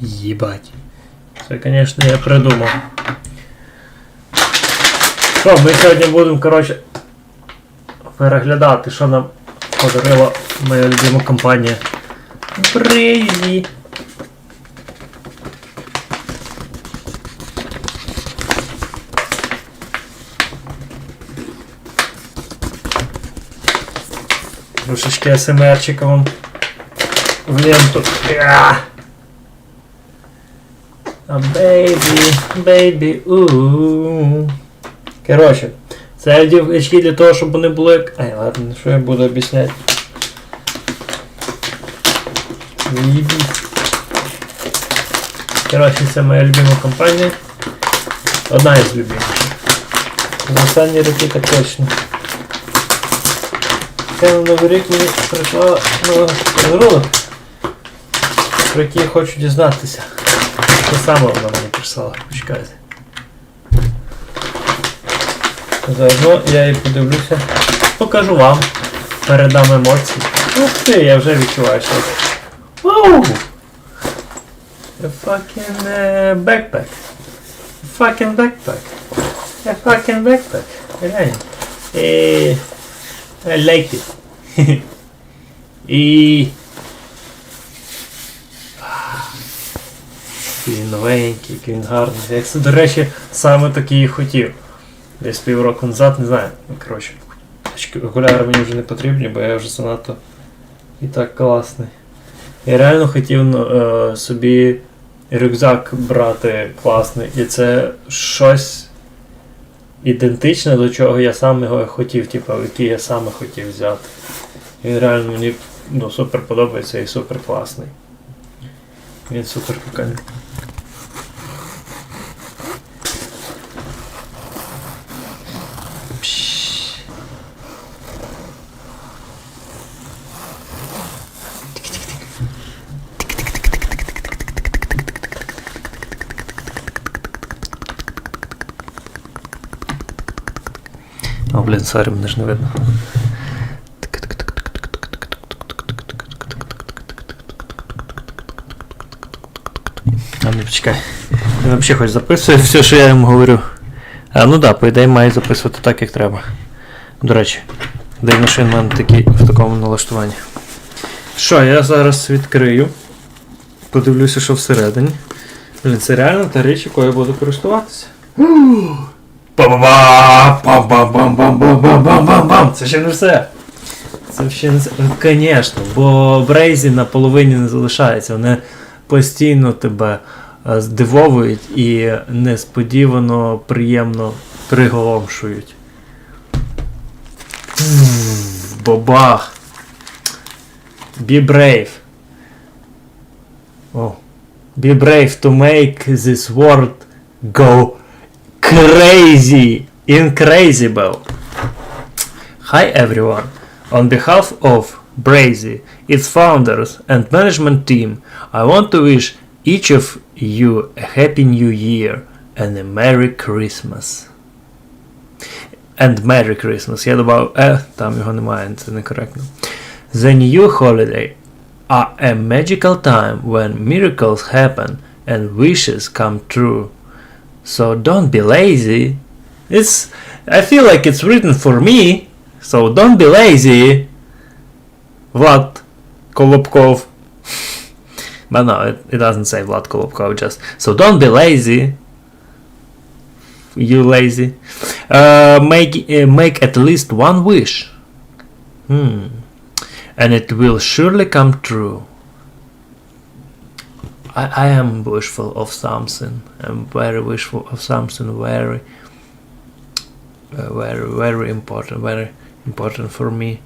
Єбать. Це, звісно, я придумав. Що, ми сьогодні будемо, коротше, переглядати, що нам подарила моя любима компанія. Брейзі. Трошечки СМРчика вам в ленту. А бейбі, бейбі, у. Коротше, це я вдів очки для того, щоб вони були. Ай, ладно, що я буду об'ясняти. Коротше, це моя любима компанія. Одна із любиміших. За останні роки так точно. Це на Новий рік мені прийшла ну, про який я хочу дізнатися. Що саме вона мені прислала, почекайте. Заодно я її подивлюся. Покажу вам. Передам емоції. Ух ти, я вже відчуваю щось. Вау! A fucking uh, backpack. A fucking backpack. A fucking backpack. Реально. I like it. І. Він новенький, який він гарний. Я це, до речі, саме такий і хотів. Десь півроку назад, не знаю. Ну, коротше, окуляри мені вже не потрібні, бо я вже занадто і так класний. Я реально хотів ну, е, собі рюкзак брати класний. І це щось ідентичне до чого я сам його хотів, типу, який я саме хотів взяти. Він реально мені ну, супер подобається і супер класний. Він супер прикольний. Блін, сорі, мене ж не видно. А ну почекай. Він взагалі хоч записує все, що я йому говорю. А ну да, по ідеї має записувати так, як треба. До речі, дивно, що він в мене такий в такому налаштуванні. Що, я зараз відкрию. Подивлюся, що всередині. Блін, це реально та річ, якою я буду користуватися. Па-ба-ба! Пам-пам-пам-пам-пам-пам-пам-пам! Це ще не все. Це ще не все. Звісно, бо брейзі на половині не залишається. Вони постійно тебе е, здивовують і несподівано приємно приголомшують. Бабах! Be brave. Oh. Be brave to make this world go crazy! Incredible! Hi everyone! On behalf of Brazy, its founders and management team, I want to wish each of you a happy new year and a Merry Christmas. And Merry Christmas. Я добав е, там його немає, це некоректно. The new holiday are a magical time when miracles happen and wishes come true. So don't be lazy. It's I feel like it's written for me. So don't be lazy. Vlad Kolobkov. but no, it, it doesn't say Vlad Kolobkov just. So don't be lazy. You lazy. Uh, make uh, make at least one wish. Hmm. And it will surely come true. I, I am wishful of something. I'm very wishful of something very, uh, very, very important, very important for me.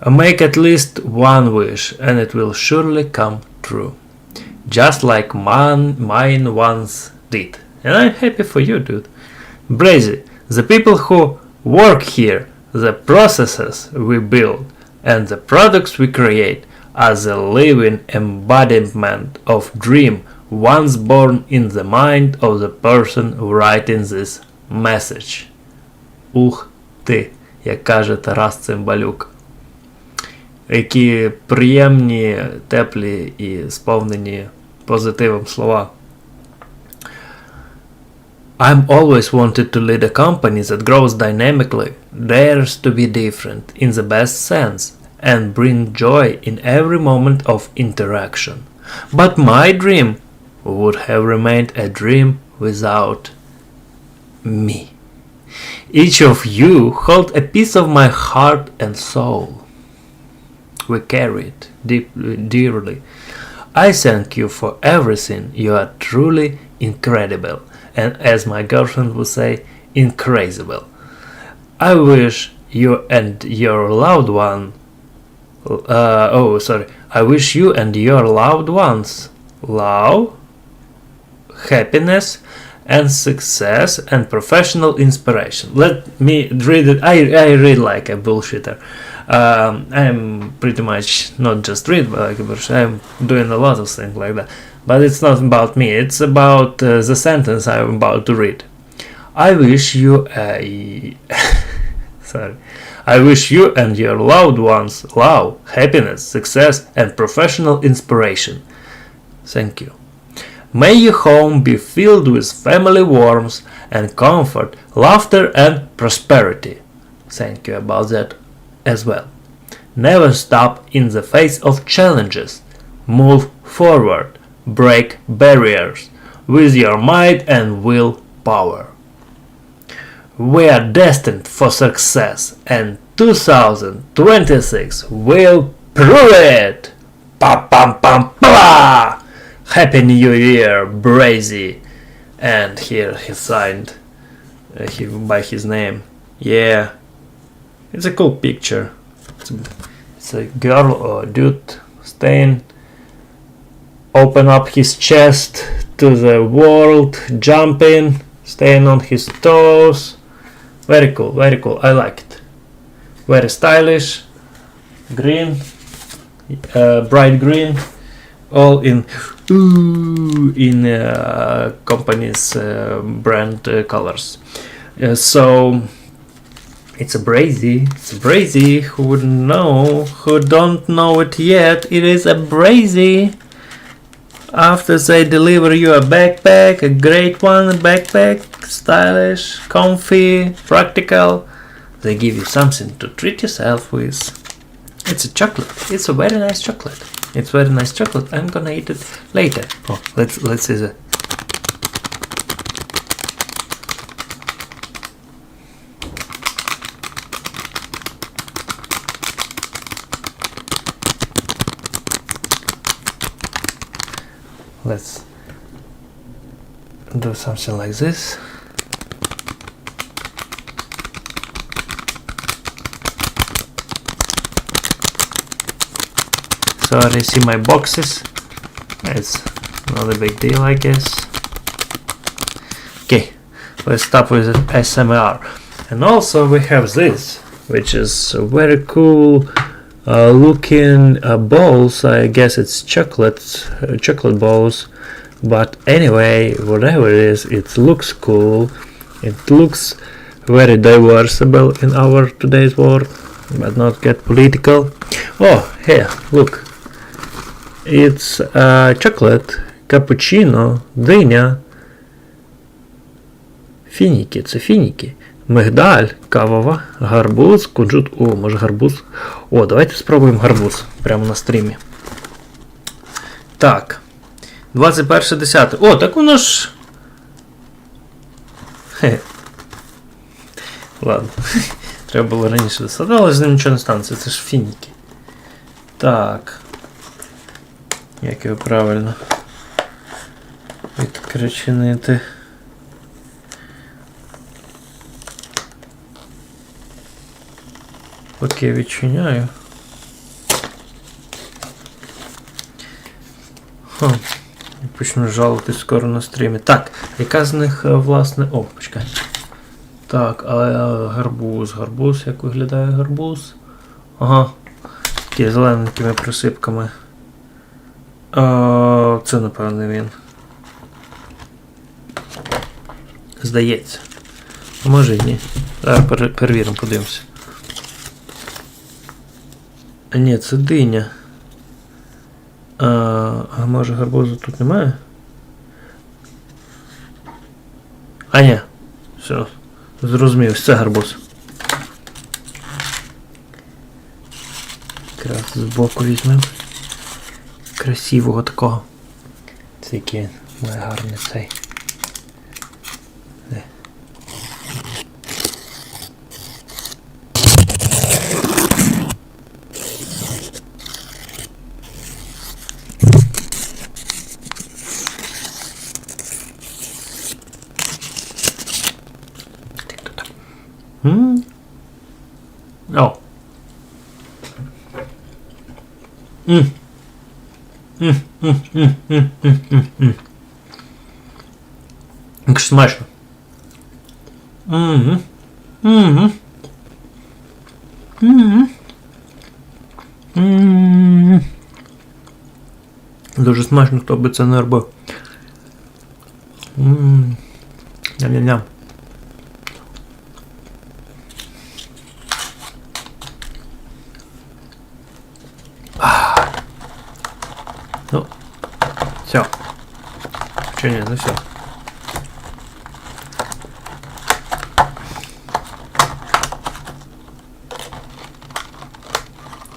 Uh, make at least one wish, and it will surely come true. Just like man, mine once did. And I'm happy for you, dude. Brazy, the people who work here, the processes we build, and the products we create are the living embodiment of dream once born in the mind of the person writing this message. Ух ти, як каже Тарас Цимбалюк. Які приємні, теплі і сповнені позитивом слова. I'm always wanted to lead a company that grows dynamically, dares to be different in the best sense, and bring joy in every moment of interaction. But my dream would have remained a dream without me. Each of you hold a piece of my heart and soul. We carry it deeply, dearly. I thank you for everything. You are truly incredible, and as my girlfriend would say, incredible. I wish you and your loved one. Uh, oh, sorry. I wish you and your loved ones love, happiness, and success and professional inspiration. Let me read it. I, I read like a bullshitter. Um, I'm pretty much not just read, but like a bullshit. I'm doing a lot of things like that. But it's not about me. It's about uh, the sentence I'm about to read. I wish you a I wish you and your loved ones love, happiness, success, and professional inspiration. Thank you. May your home be filled with family warmth and comfort, laughter and prosperity. Thank you about that as well. Never stop in the face of challenges. Move forward. Break barriers with your might and willpower. We are destined for success and 2026 will prove it! Pa pam pam pa! Happy New Year, Brazy! And here he signed uh, he, by his name. Yeah, it's a cool picture. It's a, it's a girl or a dude staying, open up his chest to the world, jumping, staying on his toes. Very cool, very cool. I like it. Very stylish, green, uh, bright green, all in in uh, company's uh, brand uh, colors. Uh, so it's a brazy. It's a brazy. Who wouldn't know? Who don't know it yet? It is a brazy. After they deliver you a backpack, a great one, backpack, stylish, comfy, practical, they give you something to treat yourself with. It's a chocolate. It's a very nice chocolate. It's very nice chocolate. I'm gonna eat it later. Oh, let's let's see the. Let's do something like this. Sorry, see my boxes. It's not a big deal, I guess. Okay, let's start with SMR. And also we have this, which is very cool uh, looking uh, balls. I guess it's chocolate, uh, chocolate balls. But anyway, whatever it is, it looks cool. It looks very diversible in our today's world, but not get political. Oh, here, look. It's uh, chocolate, cappuccino, диня, фініки, це фініки, Мигдаль, кавова, гарбуз, кунжут. О, може гарбуз. О, давайте спробуємо гарбуз прямо на стрімі. Так. 21.10. О, так воно ж. Хе. Ладно. Треба було раніше достати, але з ним нічого не станеться, це ж фініки. Так. Як його правильно відкричинити. Поки я відчиняю. Ха. Почну жалуватись скоро на стрімі. Так, яка з них, е, власне. О, почекай. Так, а е, гарбуз. Гарбуз, як виглядає гарбуз? Ага. Такі зелененькими присипками. А, це, напевне, він. Здається. Може і ні. Зараз перевіримо, подивимося. А ні, це диня. А, а може гарбузу тут немає? А ні. Все. Зрозумів, це гарбуз. Якраз збоку візьмемо. Красивого такого. Це який гарний цей. О. М. М, м, м, м, м, м, м. Як смачно. Мгм. Мгм. Мгм. Мгм. Дуже смачно, хто би це не робив. Ням-ням-ням. Че не, ну все.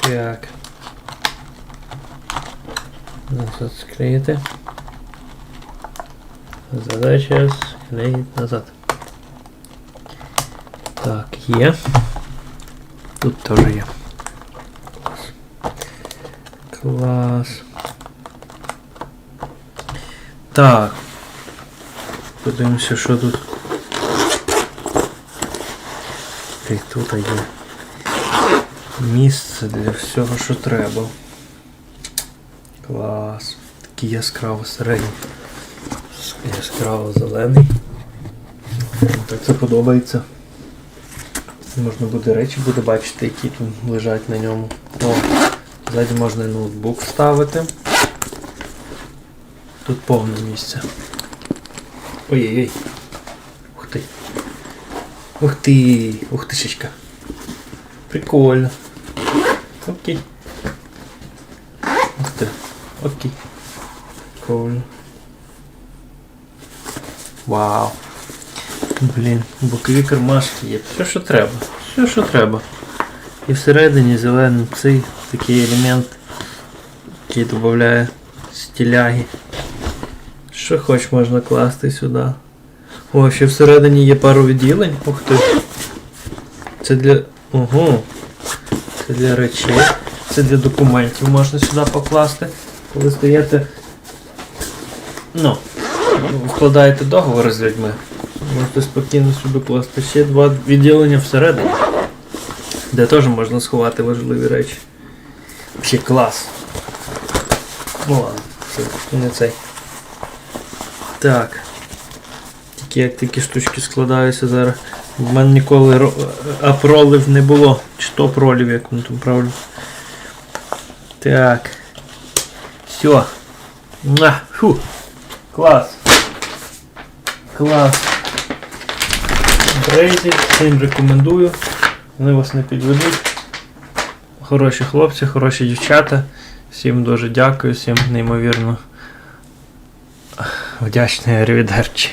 Так. Назад склеїти. Задача склеїти назад. Так, є. Тут теж є. Клас. Клас. Так. Подивимося, що тут. І тут є місце для всього, що треба. Клас. Такий яскраво середній. Яскраво зелений. Так це подобається. Можна буде речі буде бачити, які тут лежать на ньому. О, ззаді можна і ноутбук вставити. Тут повне місце. Ой-ой-ой. Ух ти. Ух ти. Ух тишечка. Прикольно. Окей. Ух ти. Окей. Прикольно. Вау. Блін, бокові кармашки є. Все, що треба. Все, що треба. І всередині зелений цей такий елемент, який додає стиляги. Що хоч можна класти сюди. О, ще всередині є пару відділень. Ух ти. Це для. Ого. Це для речей. Це для документів можна сюди покласти. Коли стаєте. Ну, вкладаєте договори з людьми. Можете спокійно сюди класти. Ще два відділення всередині. Де теж можна сховати важливі речі. Ще клас. Ну ладно, це не цей. Так. Тільки як такі штучки складаються зараз. В мене ніколи ро- апролив не було. Чи то пролів, як воно там правильно. Так. Все. Фу. Клас. Клас. Брейзі, всім рекомендую. Вони вас не підведуть. Хороші хлопці, хороші дівчата. Всім дуже дякую, всім неймовірно вдячний Арівідерчі.